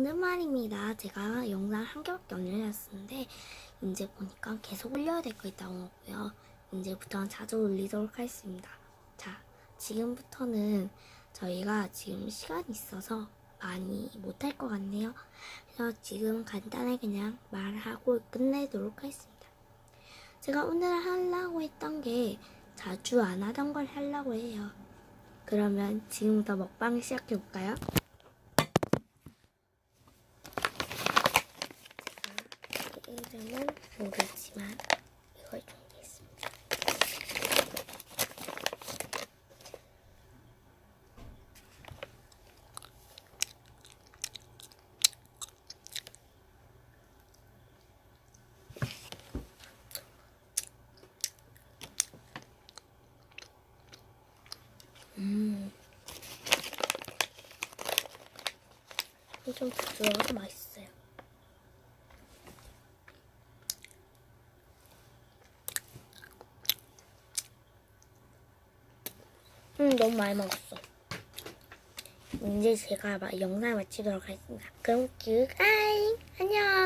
오늘 말입니다. 제가 영상 한 개밖에 안 올렸었는데 이제 보니까 계속 올려야 될 거 있다고 하고요. 이제부터는 자주 올리도록 하겠습니다. 자, 지금부터는 저희가 지금 시간이 있어서 많이 못할 것 같네요. 그래서 지금 간단하게 그냥 말하고 끝내도록 하겠습니다. 제가 오늘 하려고 했던 게 자주 안 하던 걸 하려고 해요. 그러면 지금부터 먹방 시작해 볼까요? 이름은 모르지만 이걸 준비했습니다. 음. 좀 부드러워서 맛있어요. 음, 너무 많이 먹었어. 이제 제가 막 영상 마치도록 하겠습니다. 그럼 큐아이 안녕.